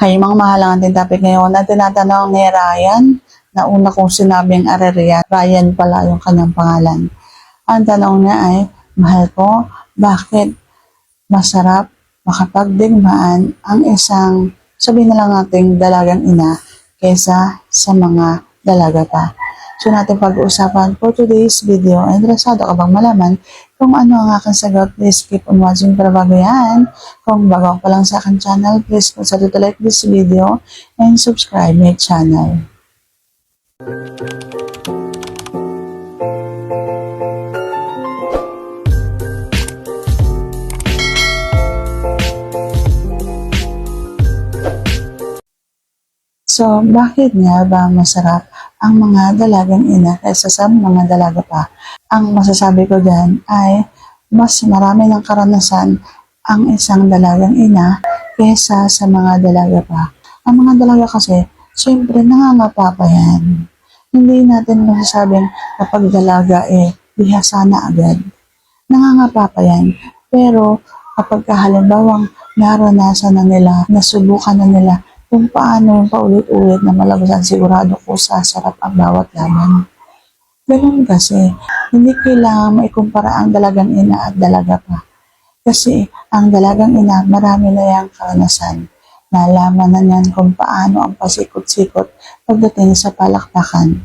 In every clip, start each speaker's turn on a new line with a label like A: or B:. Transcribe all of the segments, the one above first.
A: Hay mga mahalang ating topic ngayon na tinatanong ni Ryan na una kong sinabing Arerian. Ryan pala yung kanyang pangalan. Ang tanong niya ay, Mahal ko, bakit masarap makapagdigmaan ang isang, sabihin na lang nating dalagang ina kesa sa mga dalaga pa? So natin pag-uusapan for today's video. Interesado ka bang malaman kung ano ang aking sagot? Please keep on watching para bago yan. Kung bago pa lang sa aking channel, please consider to like this video and subscribe my channel. So, bakit nga ba masarap ang mga dalagang ina kaysa sa mga dalaga pa? Ang masasabi ko dyan ay mas marami ng karanasan ang isang dalagang ina kaysa sa mga dalaga pa. Ang mga dalaga kasi, syempre nangangapa pa yan. Hindi natin masasabing kapag dalaga eh, bihasa na agad. Nangangapa pa yan. Pero kapag halimbawang naranasan na nila, nasubukan na nila kung paano yung paulit-ulit na malabasan sigurado ko sasarap ang bawat laban. Ganun kasi, hindi kailangan maikumpara ang dalagang ina at dalaga pa. Kasi ang dalagang ina, marami na yung karanasan. Nalaman na niyan kung paano ang pasikot-sikot pagdating sa palakpakan.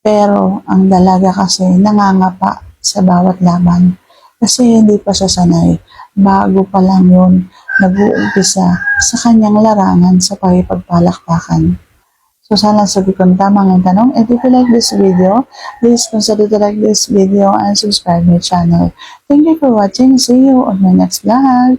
A: Pero ang dalaga kasi nangangapa sa bawat laban. Kasi hindi pa siya sanay. Bago pa lang yun, nag-uumpisa sa kanyang larangan sa pakipagpalakpakan. So sana ko tama ang tanong. And if you like this video, please consider to like this video and subscribe my channel. Thank you for watching. See you on my next vlog.